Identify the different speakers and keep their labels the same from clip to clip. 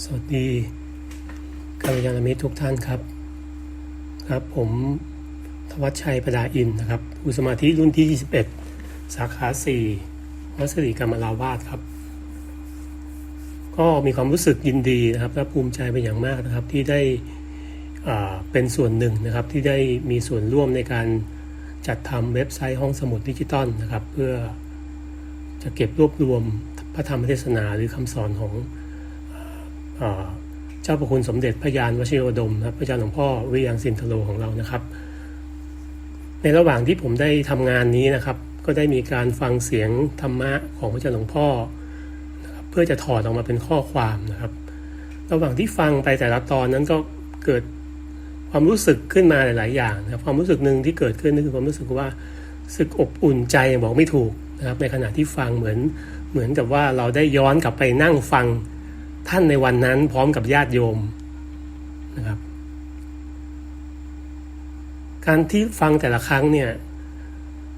Speaker 1: สวัสดีกัลยาณมิตรทุกท่านครับ ครับผมทวัชชัยประดาอินนะครับผู้สมาธิรุ่นที่ 21 สาขา 4 วัสิริกรรมราวาสครับ ก็มีความรู้สึกยินดีนะครับและภูมิใจเป็นอย่างมากนะครับที่ได้เป็นส่วนหนึ่งนะครับที่ได้มีส่วนร่วมในการจัดทำเว็บไซต์ห้องสมุดดิจิตอลนะครับ เพื่อจะเก็บรวบรวมพระธรรมเทศนาหรือคำสอนของ เจ้าประคุณสมเด็จพระยานวชิโรดมนะครับพระยานหลวงพ่อวิยังสินทโลของเรานะครับ ในระหว่างที่ผมได้ทำงานนี้นะครับ ก็ได้มีการฟังเสียงธรรมะของพระเจ้าหลวงพ่อนะครับเพื่อจะถอดออกมาเป็นข้อความนะครับ ระหว่างที่ฟังไปแต่ละตอนนั้นก็เกิดความรู้สึกขึ้นมาหลาย ๆ อย่างนะครับความรู้สึกหนึ่งที่เกิดขึ้นนั่นคือความรู้สึกว่าสึกอบอุ่นใจบอกไม่ถูกนะครับในขณะที่ฟังเหมือนเหมือนกับว่าเราได้ย้อนกลับไปนั่งฟัง ท่านในวันนั้นพร้อมกับญาติโยมนะครับ การที่ฟังแต่ละครั้งเนี่ย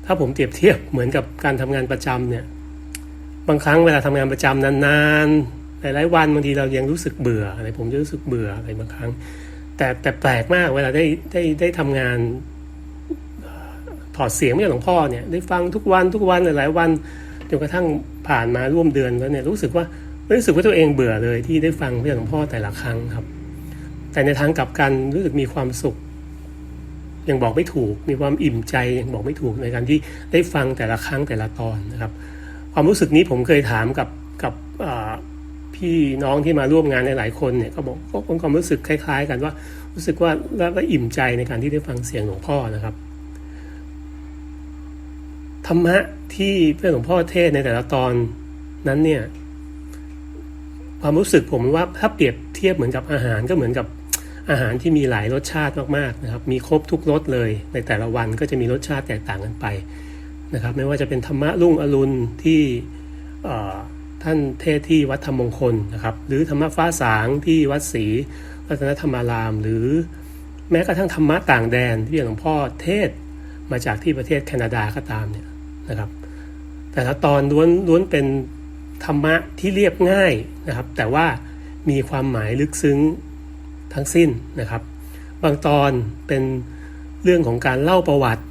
Speaker 1: ถ้าผมเปรียบเทียบเหมือนกับการทำงานประจำเนี่ย บางครั้งเวลาทำงานประจำนานๆหลายๆวันบางทีเรายังรู้สึกเบื่ออะไรผมจะรู้สึกเบื่ออะไรบางครั้ง แต่แต่แปลกมากเวลาได้ได้ได้ทำงานถอดเสียงจากหลวงพ่อเนี่ยได้ฟังทุกวันทุกวันหลายๆวันจนกระทั่งผ่านมาร่วมเดือนแล้วเนี่ยรู้สึกว่า รู้สึกว่าตัวเองเบื่อเลยที่ได้ฟังพระหลวงพ่อแต่ละครั้งครับ แต่ในทางกลับกันรู้สึกมีความสุขยังบอกไม่ถูก มีความอิ่มใจยังบอกไม่ถูกในการที่ได้ฟังแต่ละครั้งแต่ละตอนนะครับ ความรู้สึกนี้ผมเคยถามกับกับพี่น้องที่มาร่วมงานหลายๆคนเนี่ยก็บอกก็เป็นความรู้สึกคล้าย ๆ กันว่า รู้สึกว่าแล้วก็อิ่มใจในการที่ได้ฟังเสียงหลวงพ่อนะครับธรรมะที่เพื่อนหลวงพ่อเทศในแต่ละตอนนั้นเนี่ย ความรู้สึกผมว่าถ้าเปรียบเทียบเหมือนกับอาหารก็เหมือนกับอาหารที่มีหลายรสชาติมากๆนะครับ มีครบทุกรสเลย ในแต่ละวันก็จะมีรสชาติแตกต่างกันไปนะครับ ไม่ว่าจะเป็นธรรมะรุ่งอรุณที่ท่านเทศที่วัดธรรมมงคลนะครับ หรือธรรมะฟ้าสางที่วัดศรีรัตนธรรมาราม หรือแม้กระทั่งธรรมะต่างแดนที่หลวงพ่อเทศมาจากที่ประเทศแคนาดาก็ตามเนี่ยนะครับ แต่ละตอนล้วนล้วนเป็น ธรรมะที่เรียบง่ายนะครับ แต่ว่ามีความหมายลึกซึ้งทั้งสิ้นนะครับ บางตอนเป็นเรื่องของการเล่าประวัติ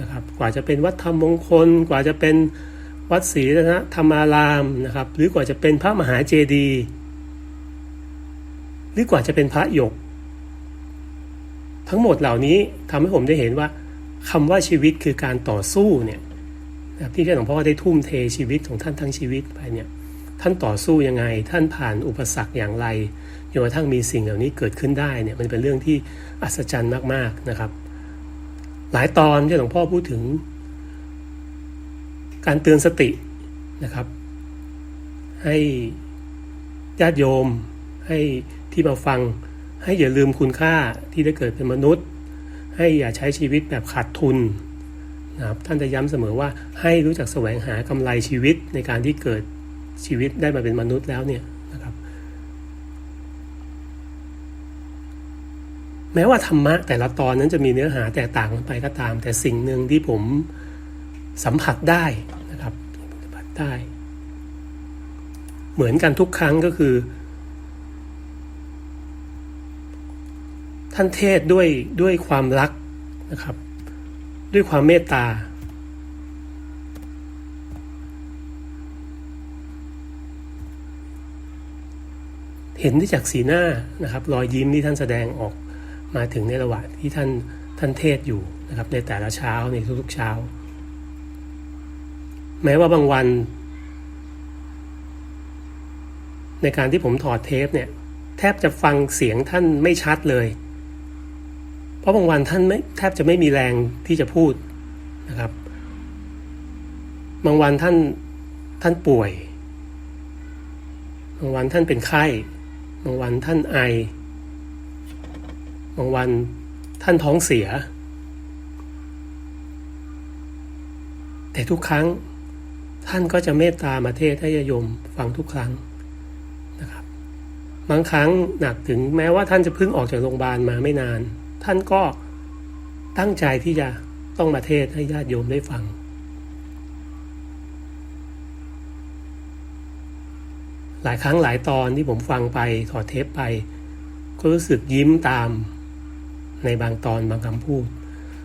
Speaker 1: นะครับ กว่าจะเป็นวัดธรรมมงคล กว่าจะเป็นวัดศรีรัตนธรรมารามนะครับ หรือกว่าจะเป็นพระมหาเจดีย์หรือกว่าจะเป็นพระหยก ทั้งหมดเหล่านี้ทำให้ผมได้เห็นว่าคำว่าชีวิตคือการต่อสู้เนี่ย นะครับที่หลวงพ่อได้ทุ่มเทชีวิตของท่านทั้งชีวิตไปเนี่ยท่านต่อสู้ยังไง ท่านผ่านอุปสรรคอย่างไรจนกระทั่งมีสิ่งเหล่านี้เกิดขึ้นได้เนี่ยมันเป็นเรื่องที่อัศจรรย์มากๆนะครับ หลายตอนที่หลวงพ่อพูดถึง การเตือนสตินะครับ ให้ญาติโยมให้ที่มาฟัง ให้อย่าลืมคุณค่าที่ได้เกิดเป็นมนุษย์ ให้อย่าใช้ชีวิตแบบขาดทุน นะครับท่านจะย้ำเสมอว่าให้รู้จักแสวงหากำไรชีวิตในการที่เกิดชีวิตได้มาเป็นมนุษย์แล้วเนี่ยนะครับ แม้ว่าธรรมะแต่ละตอนนั้นจะมีเนื้อหาแตกต่างกันไปก็ตาม แต่สิ่งหนึ่งที่ผมสัมผัสได้นะครับสัมผัสได้ เหมือนกันทุกครั้งก็คือ ท่านเทศด้วยด้วยความรักนะครับ ด้วยความเมตตา เห็นได้จากสีหน้านะครับ รอยยิ้มที่ท่านแสดงออกมาถึงในระหว่างที่ท่านท่านเทศอยู่นะครับ ในแต่ละเช้าในทุกๆเช้า แม้ว่าบางวัน ในการที่ผมถอดเทปเนี่ย แทบจะฟังเสียงท่านไม่ชัดเลย ราะบางวันท่านไม่แทบจะไม่มีแรงที่จะพูดนะครับ บางวันท่านท่านป่วย บางวันท่านเป็นไข้ บางวันท่านไอ บางวันท่านท้องเสีย แต่ทุกครั้งท่านก็จะเมตตามาเทศให้โยมฟังทุกครั้งนะครับ บางครั้งหนักถึงแม้ว่าท่านจะเพิ่งออกจากโรงพยาบาลมาไม่นาน ท่านก็ตั้งใจที่จะต้องมาเทศให้ญาติโยมได้ฟัง หลายครั้งหลายตอนที่ผมฟังไปถอดเทปไป ก็รู้สึกยิ้มตามในบางตอนบางคำพูด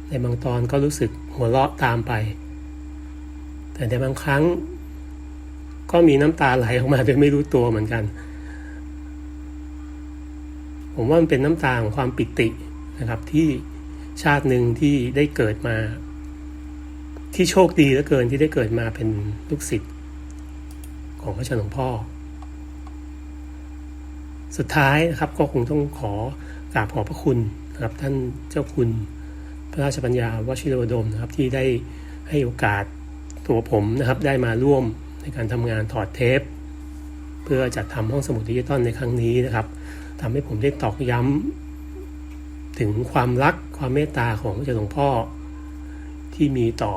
Speaker 1: ในบางตอนก็รู้สึกหัวเราะตามไป แต่ในบางครั้ง ก็มีน้ำตาไหลออกมาโดยไม่รู้ตัวเหมือนกัน ผมว่ามันเป็นน้ำตาของความปิติ นะครับที่ชาติหนึ่งที่ได้เกิดมา ที่โชคดีเหลือเกินที่ได้เกิดมาเป็นลูกศิษย์ของพระเจ้าหลวงพ่อ สุดท้ายนะครับก็คงต้องขอกราบขอบพระคุณนะครับท่านเจ้าคุณพระราชปัญญาวชิรวดมนะครับที่ได้ให้โอกาสตัวผมนะครับได้มาร่วมในการทำงานถอดเทป เพื่อจัดทำห้องสมุดดิจิตอลในครั้งนี้นะครับทำให้ผมได้ตอกย้ำ ถึงความรักความเมตตาของพระเจ้าหลวงพ่อ ที่มีต่อ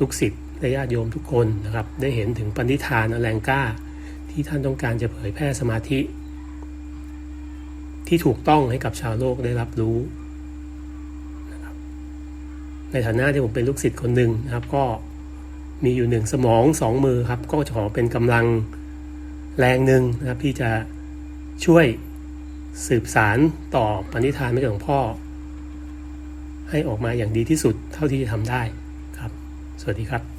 Speaker 1: ลูกศิษย์และญาติโยมทุกคนนะครับ ได้เห็นถึงปณิธานอแรงกล้า ที่ท่านต้องการจะเผยแพร่สมาธิ ที่ถูกต้องให้กับชาวโลกได้รับรู้นะครับในฐานะที่ผมเป็นลูกศิษย์คนหนึ่งนะครับ ก็มีอยู่หนึ่งสมองสองมือครับ ก็จะขอเป็นกำลังแรงหนึ่งนะครับที่จะช่วย สืบสารต่อปณิธานพระเจ้าหลวงพ่อ ให้ออกมาอย่างดีที่สุดเท่าที่จะทำได้ครับ สวัสดีครับ